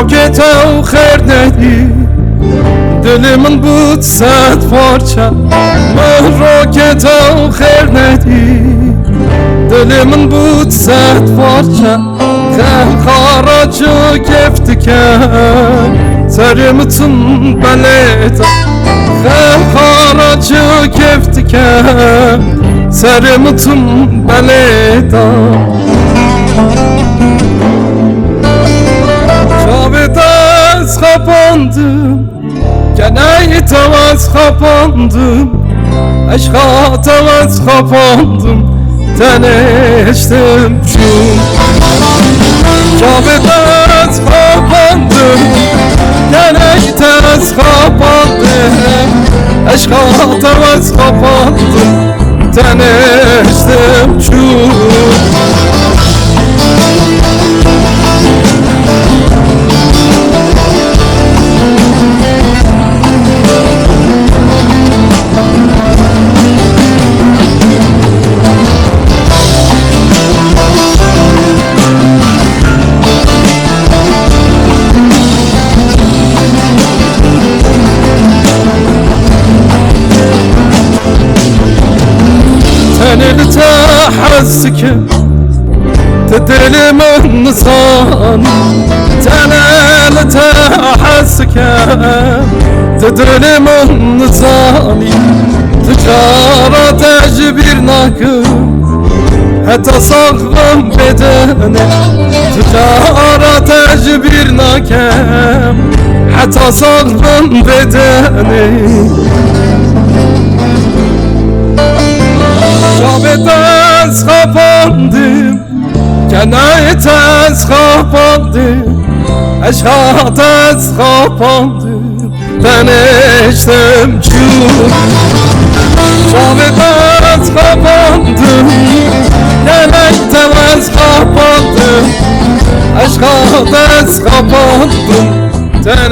و خیر ندی دل من بود صد پارچه من را که تو خیر ندی دل من بود صد پارچه خم خارجو کفت کن سرمتون بلیتا خم خارجو کفت کن سرمتون بلیتا kapandım. Gene tavaz kapandım. Aşka tavaz kapandım. Teneştim çum Şabet az kapandım. Gene tavaz kapandım. Aşka tavaz kapandım تنل تحسك تدل من نصان تنل تحسك تدل من نصاني تجارة تجبرناك حتى صغم بدنك تجارة تجبرناك حتى صغم بدنك az kapandım. Cenayet az kapandım. Eşhat az kapandım. Ben eştim çul Şabet az kapandım. Cenayet az kapandım. Eşhat az kapandım. Ben